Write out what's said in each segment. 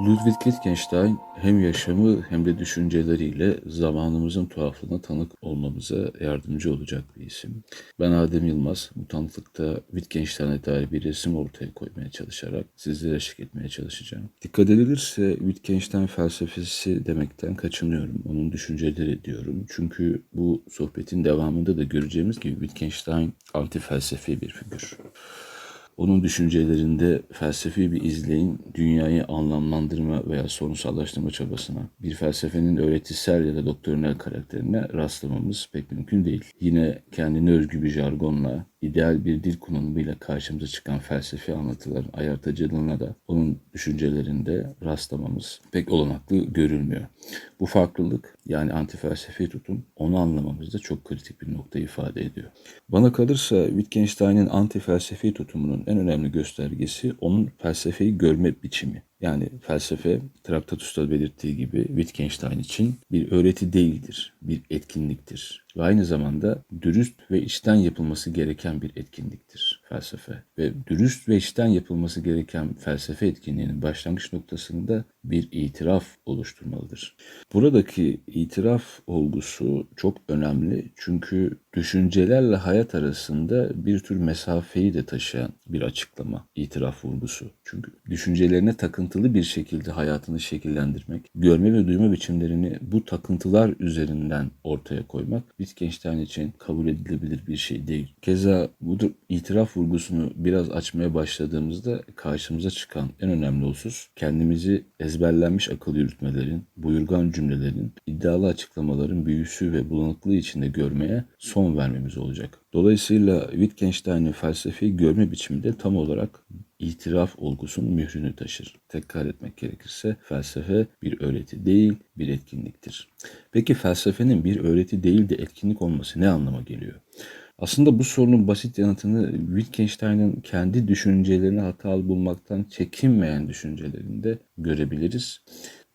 Ludwig Wittgenstein hem yaşamı hem de düşünceleriyle zamanımızın tuhaflığına tanık olmamıza yardımcı olacak bir isim. Ben Adem Yılmaz, bu tanıklıkta Wittgenstein'e dair bir resim ortaya koymaya çalışarak sizlere eşlik etmeye çalışacağım. Dikkat edilirse Wittgenstein felsefesi demekten kaçınıyorum. Onun düşünceleri diyorum. Çünkü bu sohbetin devamında da göreceğimiz gibi Wittgenstein anti felsefi bir figür. Onun düşüncelerinde felsefi bir izleyin dünyayı anlamlandırma veya sorunsallaştırma çabasına, bir felsefenin öğretisel ya da doktrinal karakterine rastlamamız pek mümkün değil. Yine kendine özgü bir jargonla, ideal bir dil kullanımıyla karşımıza çıkan felsefi anlatıların ayartıcılığına da onun düşüncelerinde rastlamamız pek olanaklı görülmüyor. Bu farklılık yani antifelsefi tutum onu anlamamızda çok kritik bir nokta ifade ediyor. Bana kalırsa Wittgenstein'in antifelsefi tutumunun en önemli göstergesi onun felsefeyi görme biçimi. Yani felsefe Traktatus'ta belirttiği gibi Wittgenstein için bir öğreti değildir, bir etkinliktir. Ve aynı zamanda dürüst ve içten yapılması gereken bir etkinliktir felsefe. Ve dürüst ve içten yapılması gereken felsefe etkinliğinin başlangıç noktasında bir itiraf oluşturmalıdır. Buradaki itiraf olgusu çok önemli çünkü düşüncelerle hayat arasında bir tür mesafeyi de taşıyan bir açıklama, itiraf vurgusu. Çünkü düşüncelerine takıntılı bir şekilde hayatını şekillendirmek, görme ve duyma biçimlerini bu takıntılar üzerinden ortaya koymak Wittgenstein için kabul edilebilir bir şey değil. Keza bu itiraf vurgusunu biraz açmaya başladığımızda karşımıza çıkan en önemli husus kendimizi ezberlenmiş akıl yürütmelerin, buyurgan cümlelerin, iddialı açıklamaların büyüsü ve bulanıklığı içinde görmeye son vermemiz olacak. Dolayısıyla Wittgenstein'in felsefi görme biçimi de tam olarak itiraf olgusunun mührünü taşır. Tekrar etmek gerekirse felsefe bir öğreti değil, bir etkinliktir. Peki felsefenin bir öğreti değil de etkinlik olması ne anlama geliyor? Aslında bu sorunun basit yanıtını Wittgenstein'in kendi düşüncelerini hatalı bulmaktan çekinmeyen düşüncelerinde görebiliriz.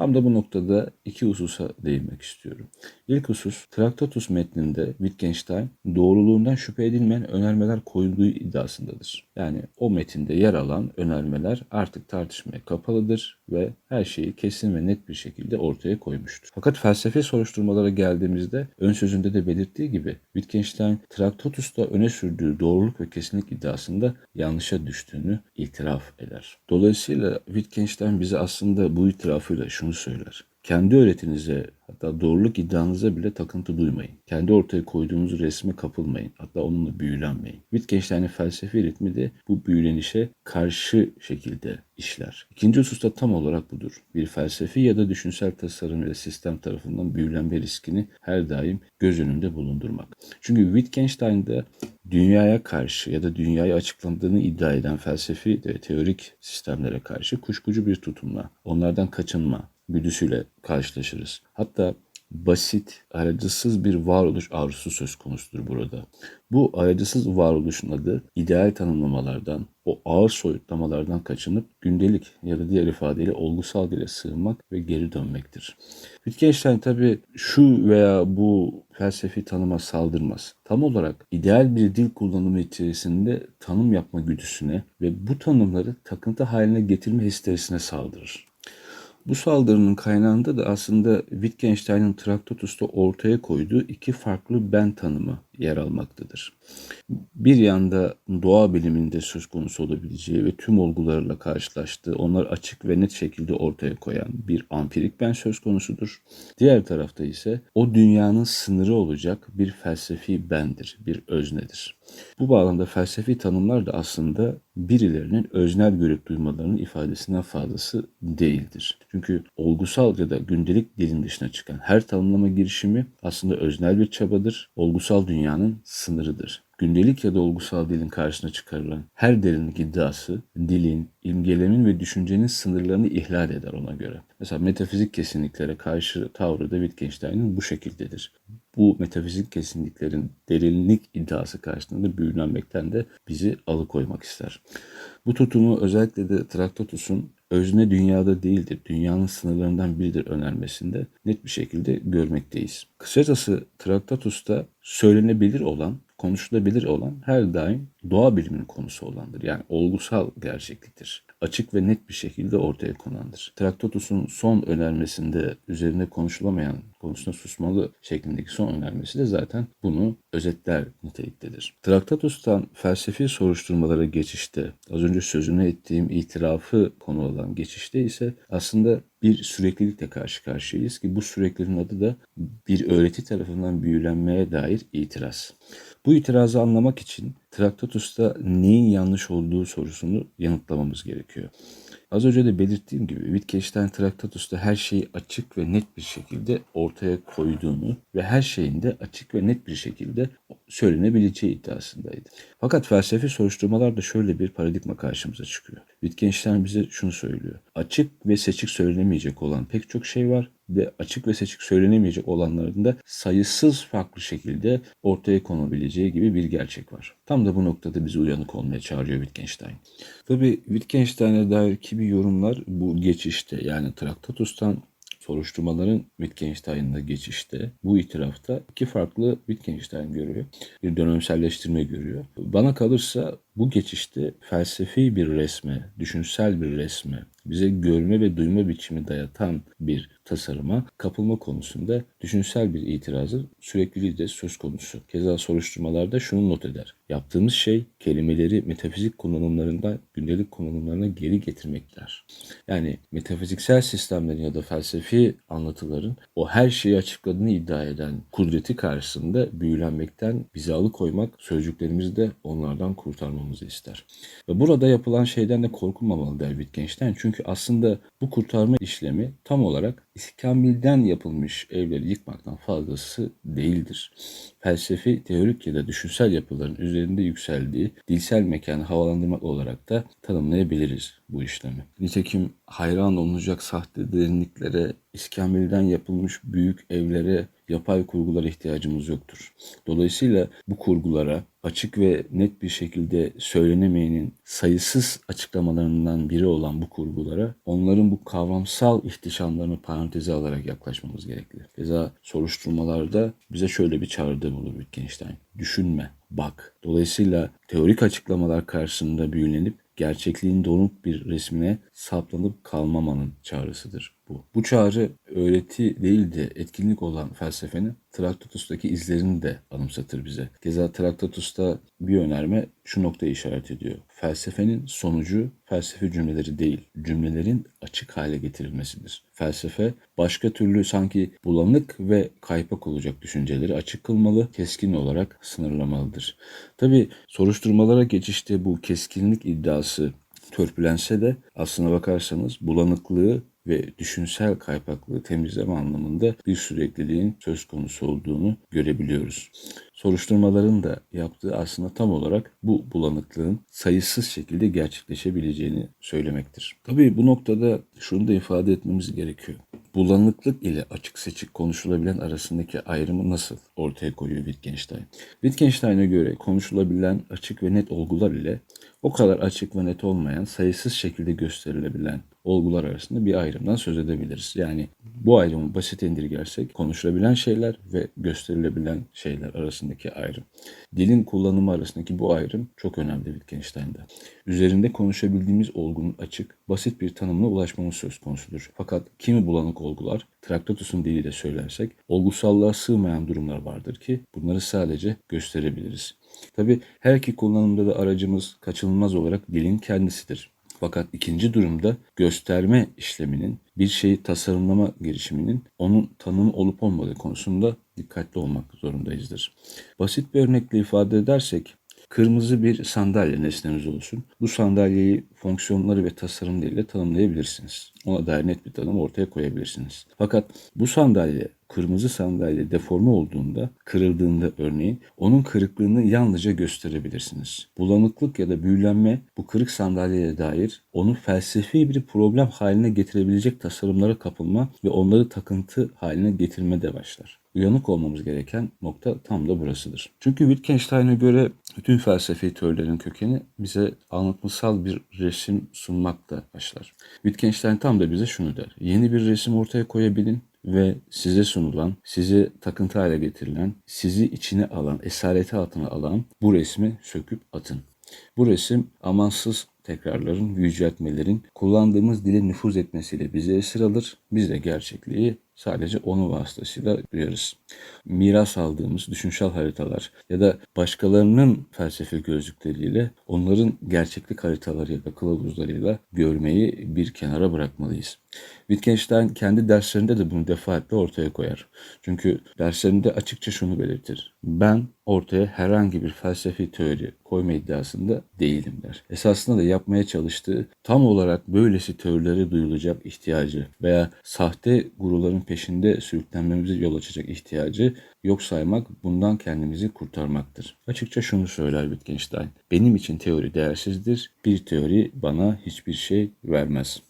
Tam da bu noktada iki hususa değinmek istiyorum. İlk husus, Traktatus metninde Wittgenstein doğruluğundan şüphe edilmeyen önermeler koyduğu iddiasındadır. Yani o metinde yer alan önermeler artık tartışmaya kapalıdır ve her şeyi kesin ve net bir şekilde ortaya koymuştur. Fakat felsefe soruşturmalara geldiğimizde ön sözünde de belirttiği gibi Wittgenstein Traktatus'ta öne sürdüğü doğruluk ve kesinlik iddiasında yanlışa düştüğünü itiraf eder. Dolayısıyla Wittgenstein bize aslında bu itirafıyla şunu söyler. Kendi öğretinize hatta doğruluk iddianıza bile takıntı duymayın. Kendi ortaya koyduğunuz resme kapılmayın. Hatta onunla büyülenmeyin. Wittgenstein'in felsefi ritmi de bu büyülenişe karşı şekilde işler. İkinci husus tam olarak budur. Bir felsefi ya da düşünsel tasarım ya sistem tarafından büyülenme riskini her daim göz önünde bulundurmak. Çünkü Wittgenstein'de dünyaya karşı ya da dünyayı açıkladığını iddia eden felsefi ve teorik sistemlere karşı kuşkucu bir tutumla, onlardan kaçınma, güdüsüyle karşılaşırız. Hatta basit, aracısız bir varoluş arzusu söz konusudur burada. Bu aracısız varoluşun adı ideal tanımlamalardan, o ağır soyutlamalardan kaçınıp gündelik ya da diğer ifadeyle olgusal dile sığınmak ve geri dönmektir. Wittgenstein tabi şu veya bu felsefi tanıma saldırmaz. Tam olarak ideal bir dil kullanımı içerisinde tanım yapma güdüsüne ve bu tanımları takıntı haline getirme histerisine saldırır. Bu saldırının kaynağında da aslında Wittgenstein'in Traktatus'ta ortaya koyduğu iki farklı ben tanımı yer almaktadır. Bir yanda doğa biliminde söz konusu olabileceği ve tüm olgularla karşılaştığı, onları açık ve net şekilde ortaya koyan bir ampirik ben söz konusudur. Diğer tarafta ise o dünyanın sınırı olacak bir felsefi bendir, bir öznedir. Bu bağlamda felsefi tanımlar da aslında birilerinin öznel görüp duymalarının ifadesinden fazlası değildir. Çünkü olgusal ya da gündelik dilin dışına çıkan her tanımlama girişimi aslında öznel bir çabadır. Olgusal dünyanın sınırıdır. Gündelik ya da olgusal dilin karşısına çıkarılan her derinlik iddiası dilin, imgelemin ve düşüncenin sınırlarını ihlal eder ona göre. Mesela metafizik kesinliklere karşı tavrı da Wittgenstein'in bu şekildedir. Bu metafizik kesinliklerin derinlik iddiası karşısında büyülenmekten de bizi alıkoymak ister. Bu tutumu özellikle de Traktatus'un özne dünyada değildir, dünyanın sınırlarından biridir önermesinde net bir şekilde görmekteyiz. Kısacası Traktatus'ta söylenebilir olan konuşulabilir olan her daim doğa biliminin konusu olandır. Yani olgusal gerçekliktir. Açık ve net bir şekilde ortaya konandır. Traktatus'un son önermesinde üzerine konuşulamayan konusunda susmalı şeklindeki son önermesi de zaten bunu özetler niteliktedir. Traktatus'tan felsefi soruşturmalara geçişte, az önce sözünü ettiğim itirafı konu olan geçişte ise aslında bir süreklilikle karşı karşıyayız ki bu sürekliliğin adı da bir öğreti tarafından büyülenmeye dair itiraz. Bu itirazı anlamak için Traktatus'ta neyin yanlış olduğu sorusunu yanıtlamamız gerekiyor. Az önce de belirttiğim gibi Wittgenstein Traktatus'ta her şeyi açık ve net bir şekilde ortaya koyduğunu ve her şeyin de açık ve net bir şekilde söylenebileceği iddiasındaydı. Fakat felsefi soruşturmalarda şöyle bir paradigma karşımıza çıkıyor. Wittgenstein bize şunu söylüyor. Açık ve seçik söylenemeyecek olan pek çok şey var ve açık ve seçik söylenemeyecek olanların da sayısız farklı şekilde ortaya konabileceği gibi bir gerçek var. Tam da bu noktada bizi uyanık olmaya çağırıyor Wittgenstein. Tabi Wittgenstein'e dair kimi yorumlar bu geçişte yani Traktatus'tan soruşturmaların Wittgenstein'da geçişte bu itirafta iki farklı Wittgenstein görüyor. Bir dönemselleştirme görüyor. Bana kalırsa bu geçişte felsefi bir resme, düşünsel bir resme, bize görme ve duyma biçimi dayatan bir tasarıma kapılma konusunda düşünsel bir itirazı sürekliliği de söz konusu. Keza soruşturmalarda şunu not eder. Yaptığımız şey kelimeleri metafizik kullanımlarından gündelik kullanımlarına geri getirmekler. Yani metafiziksel sistemlerin ya da felsefi anlatıların o her şeyi açıkladığını iddia eden kudreti karşısında büyülenmekten bizi alıkoymak, sözcüklerimizi de onlardan kurtarmamızı ister. Ve burada yapılan şeyden de korkulmamalı der Wittgenstein. Çünkü aslında bu kurtarma işlemi tam olarak iskambilden yapılmış evleri yıkmaktan fazlası değildir. Felsefi, teorik ya da düşünsel yapıların üzerinde yükseldiği dilsel mekanı havalandırmak olarak da tanımlayabiliriz bu işlemi. Nitekim hayran olunacak sahte derinliklere, iskambilden yapılmış büyük evlere, yapay kurgulara ihtiyacımız yoktur. Dolayısıyla bu kurgulara açık ve net bir şekilde söylenemeyenin sayısız açıklamalarından biri olan bu kurgulara onların bu kavramsal ihtişamlarını paranteze alarak yaklaşmamız gerekli. Keza soruşturmalarda bize şöyle bir çağrıda bulur Wittgenstein. Düşünme, bak. Dolayısıyla teorik açıklamalar karşısında büyülenip gerçekliğin donuk bir resmine saplanıp kalmamanın çağrısıdır bu. Bu çağrı öğreti değil de etkinlik olan felsefenin Traktatus'taki izlerini de anımsatır bize. Keza Traktatus'ta bir önerme şu noktayı işaret ediyor. Felsefenin sonucu felsefe cümleleri değil, cümlelerin açık hale getirilmesidir. Felsefe başka türlü sanki bulanık ve kaypak olacak düşünceleri açık kılmalı, keskin olarak sınırlamalıdır. Tabi soruşturmalara geçişte bu keskinlik iddiası törpülense de aslına bakarsanız bulanıklığı ve düşünsel kaypaklığı temizleme anlamında bir sürekliliğin söz konusu olduğunu görebiliyoruz. Soruşturmaların da yaptığı aslında tam olarak bu bulanıklığın sayısız şekilde gerçekleşebileceğini söylemektir. Tabii bu noktada şunu da ifade etmemiz gerekiyor. Bulanıklık ile açık seçik konuşulabilen arasındaki ayrımı nasıl ortaya koyuyor Wittgenstein? Wittgenstein'e göre konuşulabilen açık ve net olgular ile o kadar açık ve net olmayan, sayısız şekilde gösterilebilen olgular arasında bir ayrımdan söz edebiliriz. Yani bu ayrımı basit indirgersek konuşulabilen şeyler ve gösterilebilen şeyler arasındaki ayrım. Dilin kullanımı arasındaki bu ayrım çok önemli Wittgenstein'de. Üzerinde konuşabildiğimiz olgunun açık, basit bir tanımına ulaşmamız söz konusudur. Fakat kimi bulanık olgular, Traktatus'un diliyle söylersek, olgusallığa sığmayan durumlar vardır ki bunları sadece gösterebiliriz. Tabi her iki kullanımda da aracımız kaçınılmaz olarak dilin kendisidir. Fakat ikinci durumda gösterme işleminin bir şeyi tasarımlama girişiminin onun tanımı olup olmadığı konusunda dikkatli olmak zorundayızdır. Basit bir örnekle ifade edersek kırmızı bir sandalye nesnemiz olsun. Bu sandalyeyi fonksiyonları ve tasarımlarıyla tanımlayabilirsiniz. Ona dair net bir tanım ortaya koyabilirsiniz. Fakat bu sandalye kırmızı sandalye deforme olduğunda, kırıldığında örneğin onun kırıklığını yalnızca gösterebilirsiniz. Bulanıklık ya da büyülenme bu kırık sandalyeye dair onu felsefi bir problem haline getirebilecek tasarımlara kapılma ve onları takıntı haline getirme de başlar. Uyanık olmamız gereken nokta tam da burasıdır. Çünkü Wittgenstein'e göre bütün felsefi teorilerin kökeni bize anlatmasal bir resim sunmakla başlar. Wittgenstein tam da bize şunu der. Yeni bir resim ortaya koyabilin ve size sunulan, size takıntı hale getirilen, sizi içine alan, esareti altına alan bu resmi söküp atın. Bu resim amansız tekrarların, yüceltmelerin kullandığımız dile nüfuz etmesiyle bizi esir alır. Biz de gerçekliği sadece onun vasıtasıyla duyarız. Miras aldığımız düşünsel haritalar ya da başkalarının felsefi gözlükleriyle onların gerçeklik haritaları ya da kılavuzlarıyla görmeyi bir kenara bırakmalıyız. Wittgenstein kendi derslerinde de bunu defaatle ortaya koyar. Çünkü derslerinde açıkça şunu belirtir. Ben ortaya herhangi bir felsefi teori koyma iddiasında değilim der. Esasında da yapmaya çalıştığı tam olarak böylesi teorilere duyulacak ihtiyacı veya sahte guruların peşinde sürüklenmemizi yol açacak ihtiyacı yok saymak bundan kendimizi kurtarmaktır. Açıkça şunu söyler Wittgenstein. Benim için teori değersizdir. Bir teori bana hiçbir şey vermez.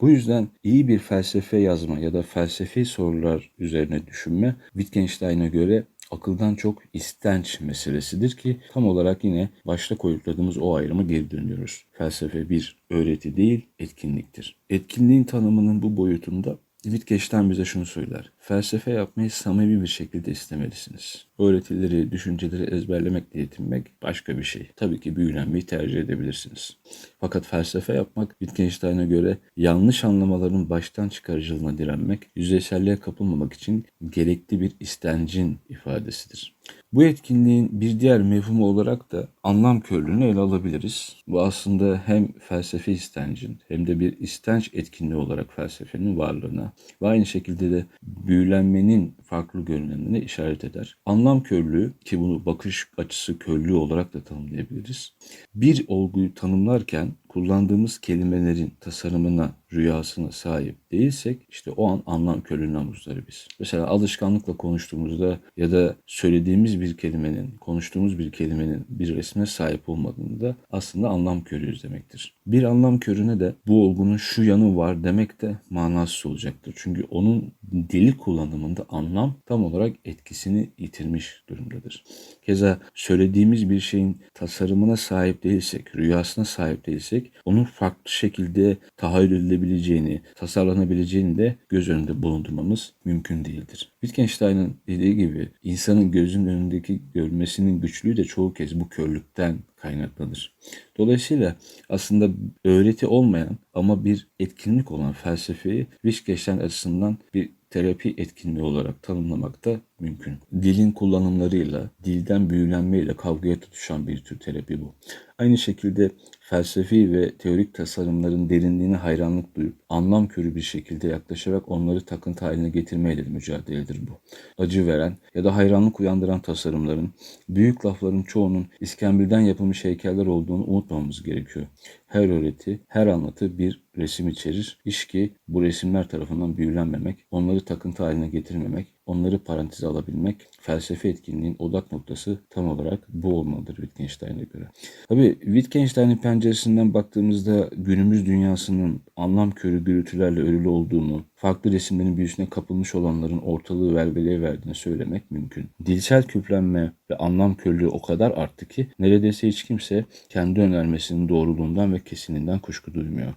Bu yüzden iyi bir felsefe yazma ya da felsefi sorular üzerine düşünme Wittgenstein'e göre akıldan çok istenç meselesidir ki tam olarak yine başta koyutladığımız o ayrımı geri dönüyoruz. Felsefe bir öğreti değil, etkinliktir. Etkinliğin tanımının bu boyutunda Wittgenstein bize şunu söyler. Felsefe yapmayı samimi bir şekilde istemelisiniz. Öğretileri, düşünceleri ezberlemekle yetinmek başka bir şey. Tabii ki büyülenmeyi tercih edebilirsiniz. Fakat felsefe yapmak Wittgenstein'e göre yanlış anlamaların baştan çıkarıcılığına direnmek, yüzeyselliğe kapılmamak için gerekli bir istencin ifadesidir. Bu etkinliğin bir diğer mevhumu olarak da anlam körlüğünü ele alabiliriz. Bu aslında hem felsefi istencin hem de bir istenç etkinliği olarak felsefenin varlığına ve aynı şekilde de büyülenmenin farklı görünümlerine işaret eder. Anlam körlüğü ki bunu bakış açısı körlüğü olarak da tanımlayabiliriz. Bir olguyu tanımlarken kullandığımız kelimelerin tasarımına, rüyasına sahip değilsek işte o an anlam körlüğüne muzdarı biz. Mesela alışkanlıkla konuştuğumuzda ya da söylediğimiz bir kelimenin, konuştuğumuz bir kelimenin bir resme sahip olmadığında aslında anlam körüyüz demektir. Bir anlam körüne de bu olgunun şu yanı var demek de manasız olacaktır. Çünkü onun dili kullanımında anlam tam olarak etkisini yitirmiş durumdadır. Keza söylediğimiz bir şeyin tasarımına sahip değilsek, rüyasına sahip değilsek onun farklı şekilde tahayyül edilebileceğini, tasarlanabileceğini de göz önünde bulundurmamız mümkün değildir. Wittgenstein'ın dediği gibi insanın gözün önündeki görmesinin güçlüğü de çoğu kez bu körlükten kaynaklanır. Dolayısıyla aslında öğreti olmayan ama bir etkinlik olan felsefeyi Wittgenstein açısından bir terapi etkinliği olarak tanımlamak da mümkün. Dilin kullanımlarıyla, dilden büyülenmeyle kavgaya tutuşan bir tür terapi bu. Aynı şekilde felsefi ve teorik tasarımların derinliğine hayranlık duyup anlam körü bir şekilde yaklaşarak onları takıntı haline getirmeyle de mücadeledir bu. Acı veren ya da hayranlık uyandıran tasarımların, büyük lafların çoğunun iskambilden yapılmış heykeller olduğunu unutmamamız gerekiyor. Her öğreti, her anlatı bir resim içerir. İş ki bu resimler tarafından büyülenmemek, onları takıntı haline getirmemek, onları paranteze alabilmek, felsefe etkinliğin odak noktası tam olarak bu olmalıdır Wittgenstein'e göre. Tabi Wittgenstein'in penceresinden baktığımızda günümüz dünyasının anlam körü gürültülerle örülü olduğunu, farklı resimlerin büyüsüne kapılmış olanların ortalığı velveleye verdiğini söylemek mümkün. Dilsel küplenme ve anlam körlüğü o kadar arttı ki neredeyse hiç kimse kendi önermesinin doğruluğundan ve kesininden kuşku duymuyor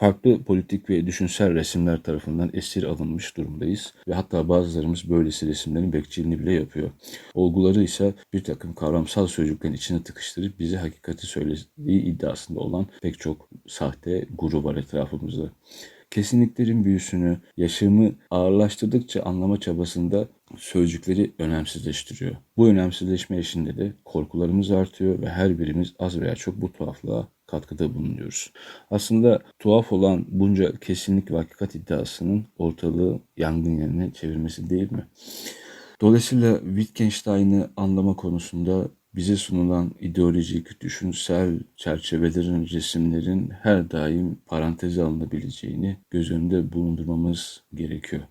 farklı politik ve düşünsel resimler tarafından esir alınmış durumdayız ve hatta bazılarımız böylesi resimlerin bekçiliğini bile yapıyor. Olguları ise bir takım kavramsal sözcüklerin içine tıkıştırıp bize hakikati söylediği iddiasında olan pek çok sahte guru var etrafımızda. Kesinliklerin büyüsünü, yaşamı ağırlaştırdıkça anlama çabasında sözcükleri önemsizleştiriyor. Bu önemsizleşme eşinde de korkularımız artıyor ve her birimiz az veya çok bu tuhaflığa katkıda bulunuyoruz. Aslında tuhaf olan bunca kesinlik ve hakikat iddiasının ortalığı yangın yerine çevirmesi değil mi? Dolayısıyla Wittgenstein'i anlama konusunda bize sunulan ideolojik, düşünsel çerçevelerin, resimlerin her daim paranteze alınabileceğini göz önünde bulundurmamız gerekiyor.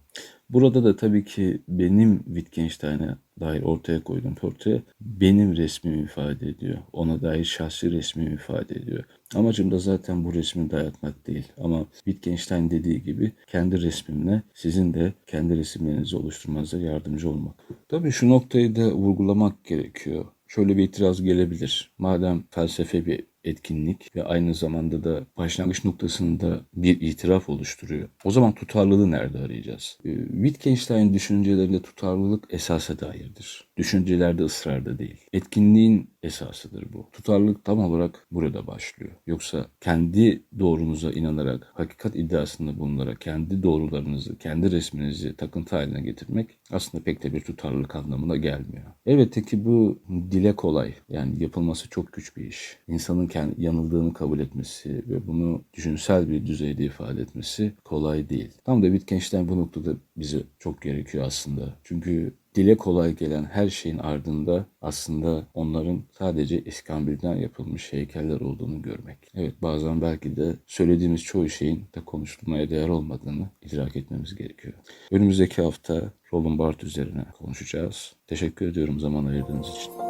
Burada da tabii ki benim Wittgenstein'e dair ortaya koyduğum portre benim resmimi ifade ediyor. Ona dair şahsi resmimi ifade ediyor. Amacım da zaten bu resmi dayatmak değil. Ama Wittgenstein dediği gibi kendi resmimle sizin de kendi resimlerinizi oluşturmanıza yardımcı olmak. Tabii şu noktayı da vurgulamak gerekiyor şöyle bir itiraz gelebilir. Madem felsefe bir etkinlik ve aynı zamanda da başlangıç noktasında bir itiraf oluşturuyor. O zaman tutarlılığı nerede arayacağız? Ee, Wittgenstein düşüncelerinde tutarlılık esasa dairdir. Düşüncelerde ısrarda değil. Etkinliğin esasıdır bu. Tutarlılık tam olarak burada başlıyor. Yoksa kendi doğrunuza inanarak, hakikat iddiasında bulunarak kendi doğrularınızı, kendi resminizi takıntı haline getirmek aslında pek de bir tutarlılık anlamına gelmiyor. Elbette ki bu dile kolay. Yani yapılması çok güç bir iş. İnsanın kendi yanıldığını kabul etmesi ve bunu düşünsel bir düzeyde ifade etmesi kolay değil. Tam da Wittgenstein bu noktada bize çok gerekiyor aslında. Çünkü dile kolay gelen her şeyin ardında aslında onların sadece iskambilden yapılmış heykeller olduğunu görmek. Evet bazen belki de söylediğimiz çoğu şeyin de konuşulmaya değer olmadığını idrak etmemiz gerekiyor. Önümüzdeki hafta Roland Barthes üzerine konuşacağız. Teşekkür ediyorum zaman ayırdığınız için.